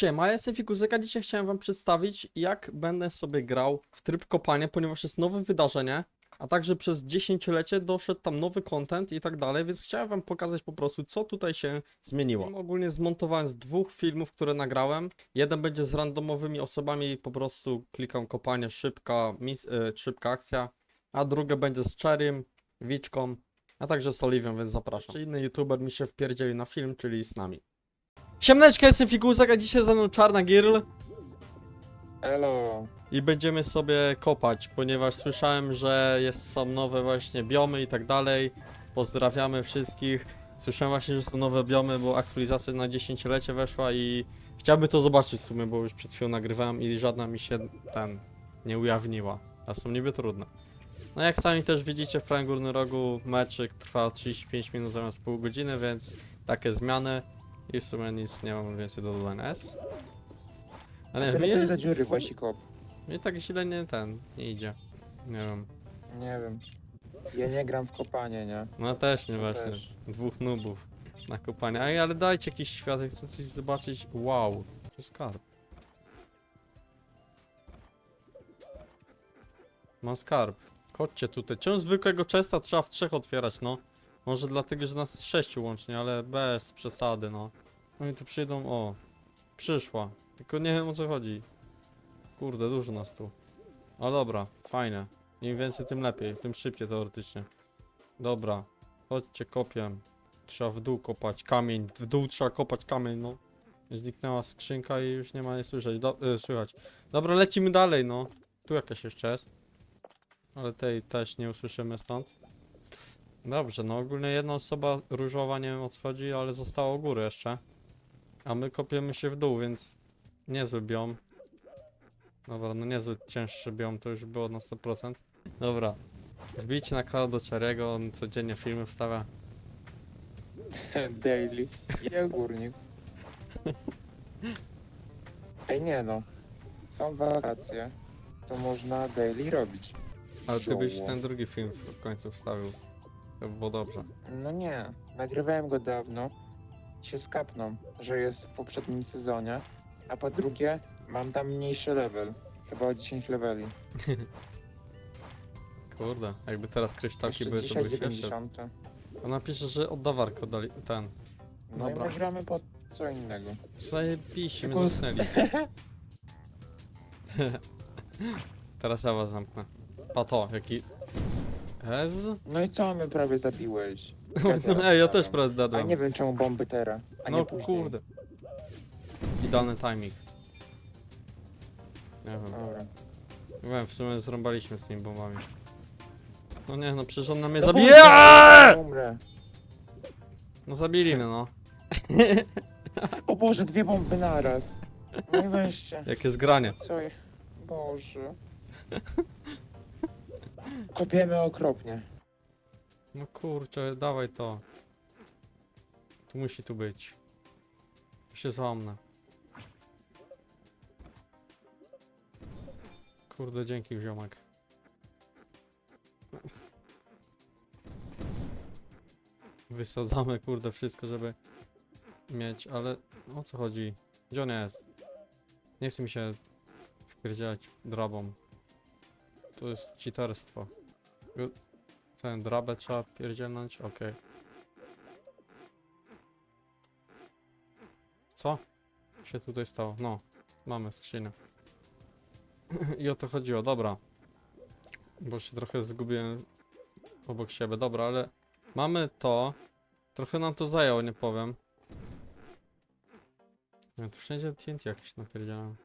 Siema, ja jestem dzisiaj chciałem wam przedstawić jak będę sobie grał w tryb kopania, ponieważ jest nowe wydarzenie, a także przez dziesięciolecie doszedł tam nowy content i tak dalej, więc chciałem wam pokazać po prostu co tutaj się zmieniło. Film ogólnie zmontowałem z dwóch filmów, które nagrałem. Jeden będzie z randomowymi osobami, po prostu klikam kopanie, szybka, mis, y, szybka akcja, a drugie będzie z Cherrym, Wiczką, a także z Oliwią, więc zapraszam. Inny youtuber mi się wpierdzieli na film, czyli z nami. Siemneczka, jestem Figuzek, a dzisiaj ze mną Czarna Girl Elo. i będziemy sobie kopać, ponieważ słyszałem, że jest, są nowe właśnie biomy i tak dalej. Pozdrawiamy wszystkich. Słyszałem właśnie, że są nowe biomy, bo aktualizacja na dziesięciolecie weszła i chciałbym to zobaczyć w sumie, bo już przed chwilą nagrywałem i żadna mi się ten nie ujawniła. A są niby trudne. No jak sami też widzicie w prawym górnym rogu meczyk trwa 35 minut zamiast pół godziny, więc takie zmiany. I w sumie nic nie mam więcej do dodania. S. Ale Tyle mnie, do dziury właśnie kop. mnie tak źle nie ten, nie idzie. Nie wiem. Nie wiem. Ja nie gram w kopanie, nie? No też nie właśnie. też. Dwóch nubów na kopanie. Ej, ale dajcie jakiś światek, chcę coś zobaczyć. Wow, to skarb. Mam skarb. Chodźcie tutaj. Czemu zwykłego chesta trzeba w trzech otwierać, no? Może dlatego, że nas jest sześciu łącznie, ale bez przesady, no. No i tu przyjdą, o. Przyszła. Tylko nie wiem o co chodzi. Kurde, dużo nas tu. Ale dobra, fajne. Im więcej, tym lepiej. Tym szybciej teoretycznie. Dobra, chodźcie, kopię. Trzeba w dół kopać kamień. W dół trzeba kopać kamień, no. Zniknęła skrzynka i już nie ma nie słyszeć. Do, y, słychać. Dobra, lecimy dalej, no. Tu jakaś jeszcze jest. Ale tej też nie usłyszymy stąd. Dobrze, no ogólnie jedna osoba różowa, nie wiem o co chodzi, ale została u góry jeszcze. A my kopiemy się w dół, więc niezły biom. Dobra, no niezły cięższy biom, to już było na 100%. Dobra, wbijcie na kanał do Czerego, on codziennie filmy wstawia. Daily. I ogórnik. Ej, nie no. Są wakacje. To można daily robić. Ale ty byś ten drugi film w końcu wstawił. To by było dobrze. No nie. Nagrywałem go dawno. Się skapną, że jest w poprzednim sezonie. A po drugie, mam tam mniejszy level. Chyba o 10 leveli. Kurde, jakby teraz kryształki Jeszcze były, to dzisiaj by się 90. Ona pisze, że oddawarkę oddali ten. No i Dobra. my gramy po co innego. Zajebiście mnie Tylko z- zamknęli. teraz ja was zamknę. Pato, jaki... Ez? No i co my prawie zabiłeś? No, ej, ja też prawie A nie wiem czemu bomby teraz. A No nie później. kurde. Idealny timing. Nie wiem. Dobra. Wiem, w sumie zrąbaliśmy z tymi bombami. No nie, no przecież on na mnie No zabije. Boże, Umrę. No zabili mnie, no. O Boże, dwie bomby naraz. Nie weźcie. Jakie zgranie. Co je... Boże. Kopiemy okropnie. No kurczę, dawaj to. Tu musi tu być. Tu się złamnę. Kurde, dzięki ziomek. Wysadzamy kurde wszystko, żeby mieć, ale o co chodzi? Gdzie on jest? Nie chce mi się wpierdzielać drabą. To jest cheaterstwo. Ten drabę trzeba pierdzielnąć? Okej. Co? się tutaj stało? No, mamy skrzynię. I o to chodziło, dobra. Bo się trochę zgubiłem obok siebie, dobra, ale mamy to. Trochę nam to zajęło, nie powiem. Ja tu wszędzie TNT jakieś napierdziałem.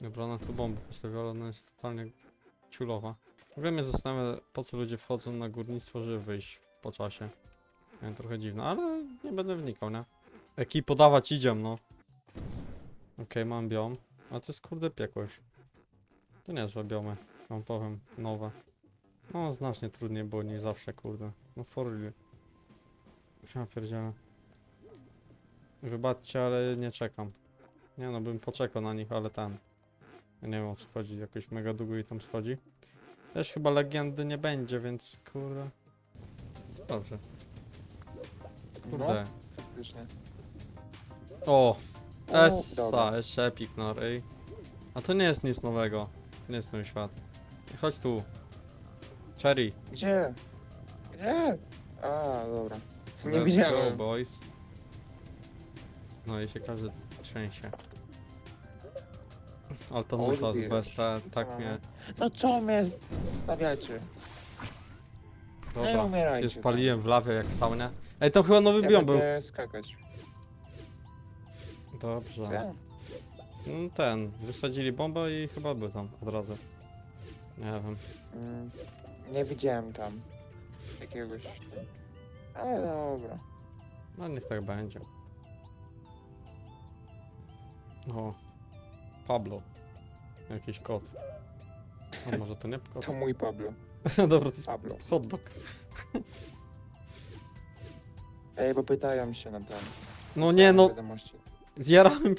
Dobra, ona tu bombę postawiła, ona jest totalnie ciulowa. W ogóle mnie zastanawia, po co ludzie wchodzą na górnictwo, żeby wyjść po czasie. Nie, trochę dziwne, ale nie będę wnikał, nie? Jaki podawać idzie, no. Okej, mam biom. A to jest kurde piekło już. To niezłe biomy, wam powiem, nowe. No, znacznie trudniej było niż zawsze, kurde. No for real. Ja pierdzielę. Wybaczcie, ale nie czekam. Nie no, bym poczekał na nich, ale ten. Nie wiem o co chodzi, jakoś mega długo i tam schodzi. Też chyba legendy nie będzie, więc kurde. Dobrze. Kurde. No, faktycznie. O! O, Essa, dobra. jeszcze epic, no ej. A to nie jest nic nowego. To nie jest nowy świat. Chodź tu. Cherry. Gdzie? Gdzie? A, dobra. Nie Let's widziałem. Go, boys. No i się każdy trzęsie. Ale to multa z. BSP, tak mamy? mnie... No co mnie stawiacie? Dobra, umierajcie. się spaliłem w lawie jak w saunie. Ej, tam chyba nowy Ja biom był. będę skakać. Dobrze. No ten, wysadzili bombę i chyba był tam od razu. Nie wiem. Mm, nie widziałem tam jakiegoś... Ale dobra. No niech tak będzie. O. Pablo. Jakiś kot. A może to nie kot? To mój Pablo. Dobra, to jest Pablo. hot dog. Ej, bo pytają się na ten. No nie no, Wiadomości. zjarałem.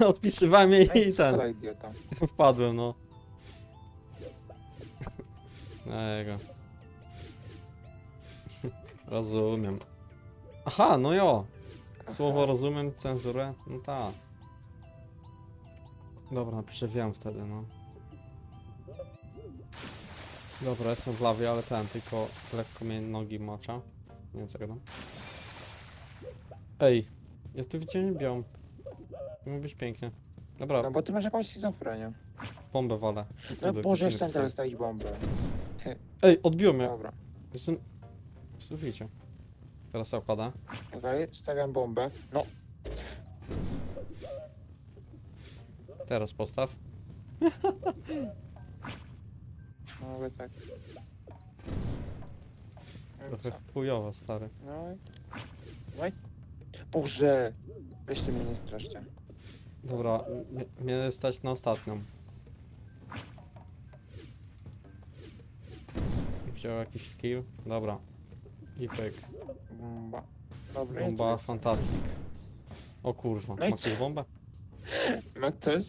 Odpisywałem jej Ej, i ten. strzelaj, idiota. Wpadłem, no. Na jego. Rozumiem. Aha, no jo. Słowo rozumiem, cenzurę? No tak. Dobra, wiem wtedy, no. Dobra, jestem w lawie, ale ten, tylko lekko mnie nogi macza. Nie wiem co gadam. Ej, ja tu widziałem białą. Mógł być pięknie. Dobra, No bo ty masz jakąś schizofrenię. bombę walę. No Kurde, innego teraz stawić bombę. Ej, odbiło mnie. Dobra. Jestem w suficie. Teraz się okłada. Okej, stawiam bombę. No, Teraz postaw. mogę tak. No, Trochę co? chujowo, stary. No i... No i... Boże! Weźcie mnie nie straszcie. Dobra, m- mnie stać na ostatnią. Wziął jakiś skill. Dobra. I pyk. Bomba. Dobra, Bomba tu fantastic. O kurwa, No i ma ktoś bombę? jestem. Ma ktoś?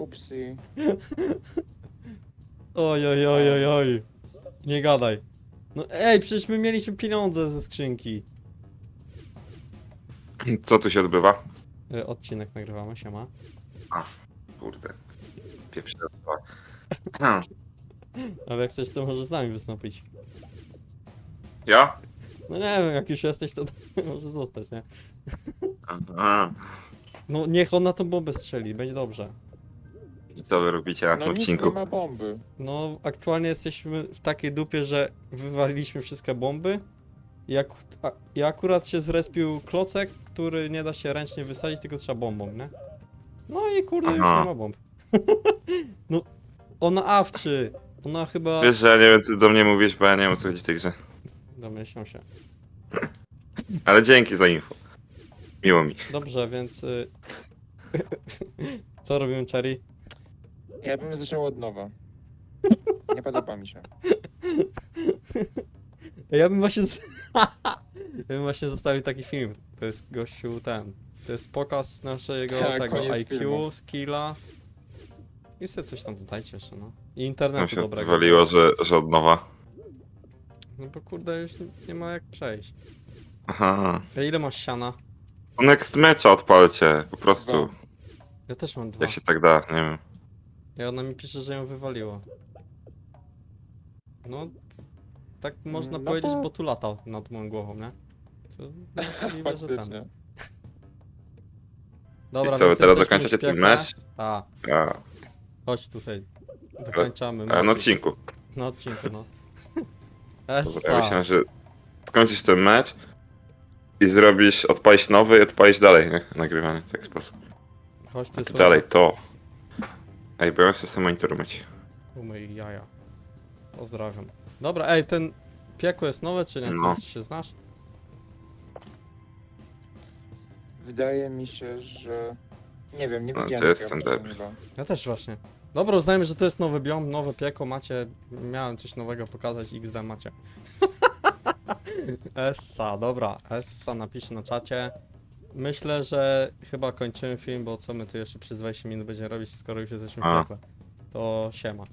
Upsi. Oj, oj, oj, oj, oj. Nie gadaj. No ej, przecież my mieliśmy pieniądze ze skrzynki. Co tu się odbywa? Y, Odcinek nagrywamy, siema. Kurde. Pierwszy raz. Ale jak chcesz, to możesz z nami wystąpić. Ja? No nie wiem, jak już jesteś, to może zostać, nie? Aha. No niech on na tą bombę strzeli, będzie dobrze. I co wy robicie na No tym nikt odcinku? nie ma bomby. No, aktualnie jesteśmy w takiej dupie, że wywaliliśmy wszystkie bomby i, ak a, i akurat się zrespił klocek, który nie da się ręcznie wysadzić, tylko trzeba bombą, nie? No i kurde, już Aha. nie ma bomb. no, ona awczy. Ona chyba... Wiesz, że ja nie wiem co do mnie mówisz, bo ja nie wiem o co chodzi w tej grze. Domyślam się. Ale dzięki za info. Miło mi. Dobrze, więc... Y... Co robimy, Cherry? Ja bym zaczął od nowa. Nie podoba mi się. Ja bym właśnie. Z... ja bym właśnie zostawił taki film. To jest gościu ten. To jest pokaz naszego Tak, tego koniec IQ, filmu. skilla. I sobie coś tam dodajcie jeszcze, no. I internetu się dobrego. wywaliło, że, że od nowa. No bo kurde, już nie, ma jak przejść. Aha. A ile masz siana? Next matcha odpalcie, po prostu. Dwa. Ja też mam dwa. Jak się tak da, nie wiem. I ona mi pisze, że ją wywaliło. No, tak można No powiedzieć, to- bo tu latał nad moją głową, nie? Co możliwe, że ten. Faktycznie. Dobra, I co, wy więc teraz jesteśmy już w ten mecz? A, A, chodź tutaj. Dokończamy a na mecz. odcinku. Na odcinku, no. Dobra, ja myślałem, że skończysz ten mecz i zrobisz, odpalić nowy i odpalić dalej, nie? Nagrywanie w taki sposób. Chodź ty sobie. dalej, to. Ej, bo ja muszę sobie monitor myć. Umyj jaja. Pozdrawiam. Dobra, ej, ten piekło jest nowe, czy nie? No. Ty się znasz? Wydaje mi się, że... Nie wiem, nie No, to widziałem jest takiego ten poprzedniego. Ja też właśnie. Dobra, uznajmy, że to jest nowy biom, nowe piekło, macie... Miałem coś nowego pokazać, XD macie. Essa, dobra. Essa napisze na czacie. Myślę, że chyba kończymy film, bo co my tu jeszcze przez 20 minut będziemy robić, skoro już jesteśmy w A. piekle. To siema.